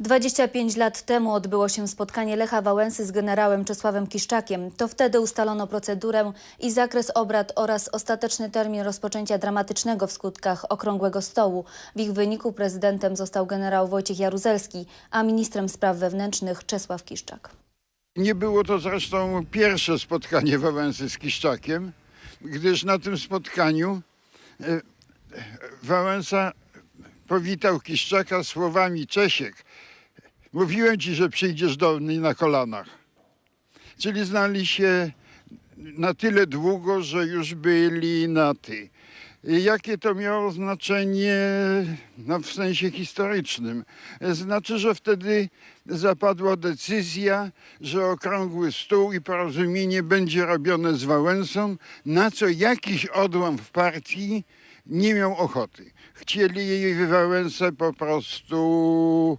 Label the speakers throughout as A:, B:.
A: 25 lat temu odbyło się spotkanie Lecha Wałęsy z generałem Czesławem Kiszczakiem. To wtedy ustalono procedurę i zakres obrad oraz ostateczny termin rozpoczęcia dramatycznego w skutkach okrągłego stołu. W ich wyniku prezydentem został generał Wojciech Jaruzelski, a ministrem spraw wewnętrznych Czesław Kiszczak.
B: Nie było to zresztą pierwsze spotkanie Wałęsy z Kiszczakiem, gdyż na tym spotkaniu e, Wałęsa powitał Kiszczaka słowami Czesiek. Mówiłem ci, że przyjdziesz do mnie na kolanach. Czyli znali się na tyle długo, że już byli na ty. I Jakie to miało znaczenie no, w sensie historycznym? Znaczy, że wtedy zapadła decyzja, że okrągły stół i porozumienie będzie robione z Wałęsą, na co jakiś odłam w partii nie miał ochoty. Chcieli Wałęsę po prostu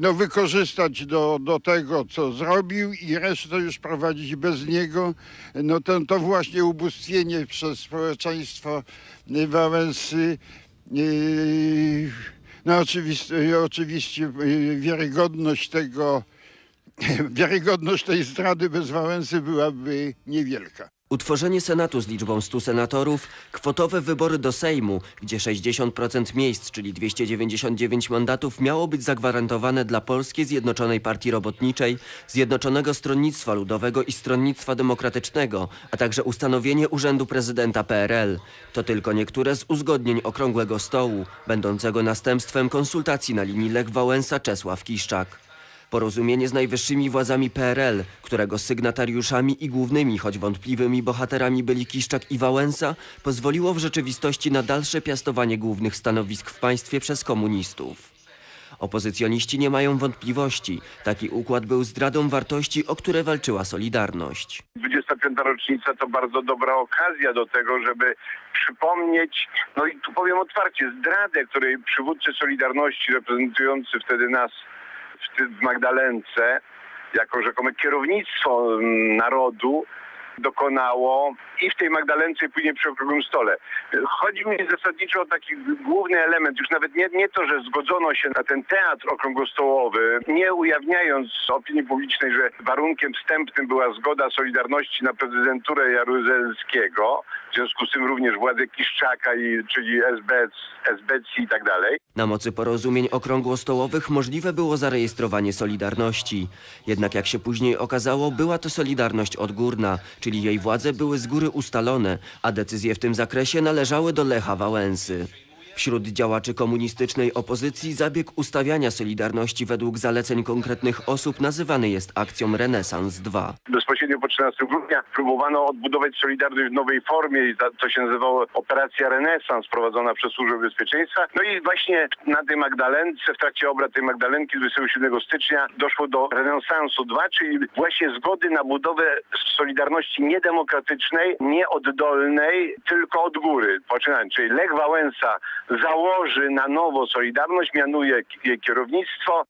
B: no, wykorzystać do, do tego, co zrobił i resztę już prowadzić bez niego. No to, to właśnie ubóstwienie przez społeczeństwo y, Wałęsy y, no oczywiście, oczywiście y, wiarygodność tego, wiarygodność tej zdrady bez Wałęsy byłaby niewielka.
C: Utworzenie Senatu z liczbą 100 senatorów, kwotowe wybory do Sejmu, gdzie 60% miejsc, czyli 299 mandatów, miało być zagwarantowane dla Polskiej Zjednoczonej Partii Robotniczej, Zjednoczonego Stronnictwa Ludowego i Stronnictwa Demokratycznego, a także ustanowienie Urzędu Prezydenta PRL. To tylko niektóre z uzgodnień Okrągłego Stołu, będącego następstwem konsultacji na linii Lech Wałęsa-Czesław Kiszczak. Porozumienie z najwyższymi władzami PRL, którego sygnatariuszami i głównymi, choć wątpliwymi bohaterami byli Kiszczak i Wałęsa, pozwoliło w rzeczywistości na dalsze piastowanie głównych stanowisk w państwie przez komunistów. Opozycjoniści nie mają wątpliwości. Taki układ był zdradą wartości, o które walczyła Solidarność.
D: 25. rocznica to bardzo dobra okazja do tego, żeby przypomnieć, no i tu powiem otwarcie, zdradę, której przywódcy Solidarności reprezentujący wtedy nas w, Magdalence, jako rzekome kierownictwo mm, narodu, dokonało i w tej Magdalence i później przy okrągłym stole. Chodzi mi zasadniczo o taki główny element, już nawet nie, nie to, że zgodzono się na ten teatr okrągłostołowy, nie ujawniając opinii publicznej, że warunkiem wstępnym była zgoda Solidarności na prezydenturę Jaruzelskiego, w związku z tym również władze Kiszczaka, i, czyli SBC, SBC i tak dalej.
C: Na mocy porozumień okrągłostołowych możliwe było zarejestrowanie Solidarności. Jednak jak się później okazało, była to Solidarność odgórna, czyli jej władze były z góry ustalone, a decyzje w tym zakresie należały do Lecha Wałęsy. Wśród działaczy komunistycznej opozycji zabieg ustawiania Solidarności według zaleceń konkretnych osób nazywany jest akcją Renesans II.
D: Bezpośrednio po 13 grudnia próbowano odbudować Solidarność w nowej formie to się nazywało Operacja Renesans prowadzona przez Służbę Bezpieczeństwa. No i właśnie na tej Magdalence, w trakcie obrad tej Magdalenki 27 stycznia doszło do Renesansu 2, czyli właśnie zgody na budowę Solidarności niedemokratycznej, nieoddolnej, tylko od góry. Poczynając, czyli Lech Wałęsa założy na nowo Solidarność, mianuje jej kierownictwo,